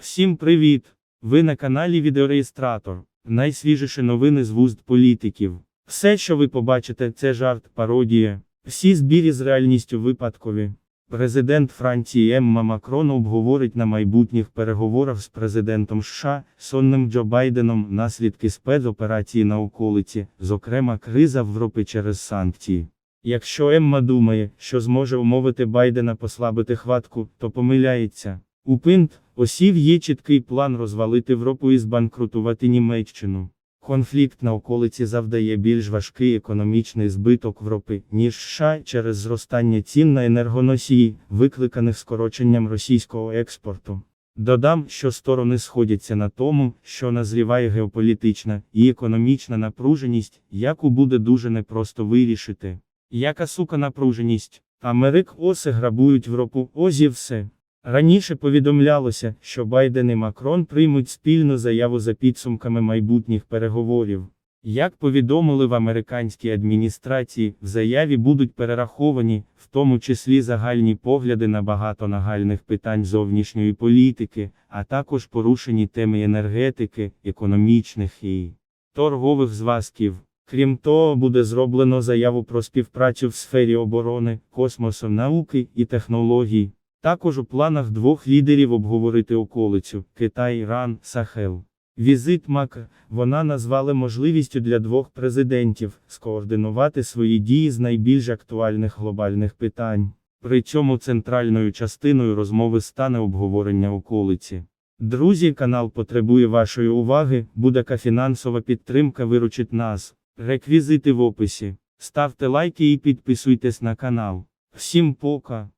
Всім привіт! Ви на каналі Відеореєстратор. Найсвіжіші новини з вуст політиків. Все, що ви побачите, це жарт, пародія. Всі збірі з реальністю випадкові. Президент Франції Емма Макрон обговорить на майбутніх переговорах з президентом США, сонним Джо Байденом, наслідки спецоперації на околиці, зокрема криза в Європі через санкції. Якщо Емма думає, що зможе умовити Байдена послабити хватку, то помиляється. У Пинт, осів є чіткий план розвалити Європу і збанкрутувати Німеччину. Конфлікт на околиці завдає більш важкий економічний збиток Європи, ніж США через зростання цін на енергоносії, викликаних скороченням російського експорту. Додам, що сторони сходяться на тому, що назріває геополітична і економічна напруженість, яку буде дуже непросто вирішити. Яка сука напруженість? Америк оси грабують Європу, ось і все. Раніше повідомлялося, що Байден і Макрон приймуть спільну заяву за підсумками майбутніх переговорів. Як повідомили в американській адміністрації, в заяві будуть перераховані, в тому числі загальні погляди на багато нагальних питань зовнішньої політики, а також порушені теми енергетики, економічних і торгових зв'язків. Крім того, буде зроблено заяву про співпрацю в сфері оборони, космосу, науки і технологій. Також у планах двох лідерів обговорити околицю Китай, Іран, Сахел. Візит Мак вона назвали можливістю для двох президентів скоординувати свої дії з найбільш актуальних глобальних питань. При цьому центральною частиною розмови стане обговорення околиці. Друзі, канал потребує вашої уваги, будь-яка фінансова підтримка виручить нас. Реквізити в описі. Ставте лайки і підписуйтесь на канал. Всім пока!